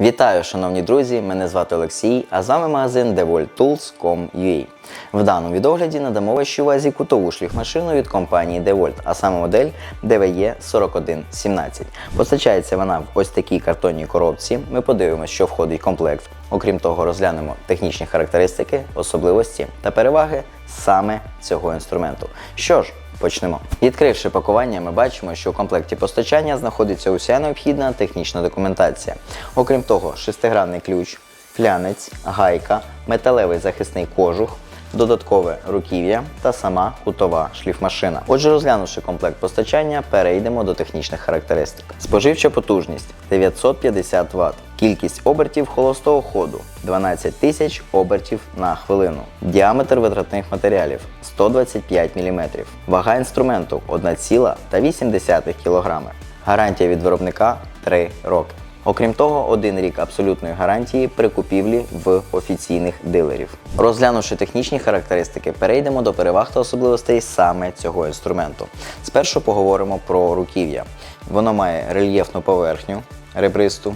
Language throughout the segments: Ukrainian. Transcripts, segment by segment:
Вітаю, шановні друзі! Мене звати Олексій, а з вами магазин DeWalt.Tools.com.ua. В даному відогляді надамо вашій увазі кутову шліфмашину від компанії DeWalt, а саме модель DVE 4117. Постачається вона в ось такій картонній коробці. Ми подивимося, що входить в комплект. Окрім того, розглянемо технічні характеристики, особливості та переваги саме цього інструменту. Що ж, Почнемо. Відкривши пакування, ми бачимо, що у комплекті постачання знаходиться уся необхідна технічна документація. Окрім того, шестигранний ключ, флянець, гайка, металевий захисний кожух, додаткове руків'я та сама кутова шліфмашина. Отже, розглянувши комплект постачання, перейдемо до технічних характеристик. Споживча потужність 950 Вт. Кількість обертів холостого ходу 12 тисяч обертів на хвилину. Діаметр витратних матеріалів 125 мм. Вага інструменту 1,8 кг. Гарантія від виробника 3 роки. Окрім того, один рік абсолютної гарантії при купівлі в офіційних дилерів. Розглянувши технічні характеристики, перейдемо до переваг та особливостей саме цього інструменту. Спершу поговоримо про руків'я. Воно має рельєфну поверхню, ребристу,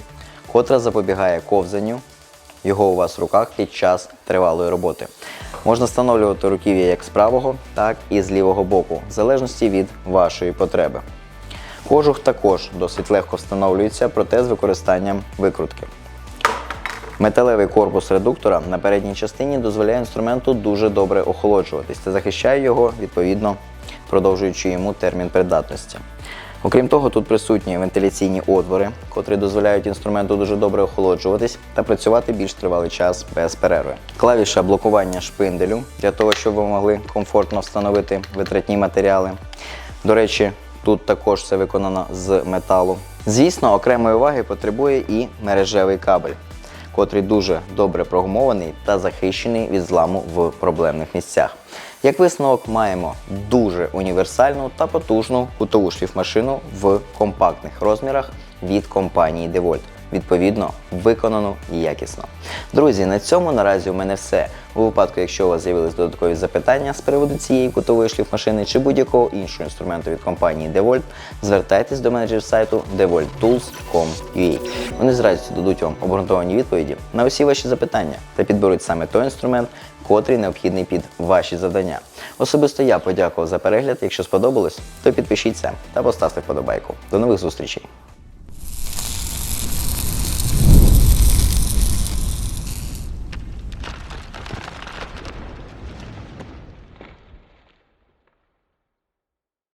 котра запобігає ковзанню його у вас в руках під час тривалої роботи. Можна встановлювати руків'я як з правого, так і з лівого боку, в залежності від вашої потреби. Кожух також досить легко встановлюється, проте з використанням викрутки. Металевий корпус редуктора на передній частині дозволяє інструменту дуже добре охолоджуватись та захищає його, відповідно, продовжуючи йому термін придатності. Окрім того, тут присутні вентиляційні отвори, котрі дозволяють інструменту дуже добре охолоджуватись та працювати більш тривалий час без перерви. Клавіша блокування шпинделю для того, щоб ви могли комфортно встановити витратні матеріали. До речі, тут також все виконано з металу. Звісно, окремої уваги потребує і мережевий кабель, котрий дуже добре прогумований та захищений від зламу в проблемних місцях. Як висновок, маємо дуже універсальну та потужну кутову шліфмашину в компактних розмірах від компанії DeWalt. Відповідно, виконано і якісно. Друзі, на цьому наразі у мене все. У випадку, якщо у вас з'явились додаткові запитання з приводу цієї кутової шліфмашини чи будь-якого іншого інструменту від компанії DeWalt, звертайтесь до менеджерів сайту devolttools.com.ua. Вони з радістю дадуть вам обґрунтовані відповіді на усі ваші запитання та підберуть саме той інструмент, котрий необхідний під ваші завдання. Особисто я подякував за перегляд. Якщо сподобалось, то підпишіться та поставте вподобайку. До нових зустрічей!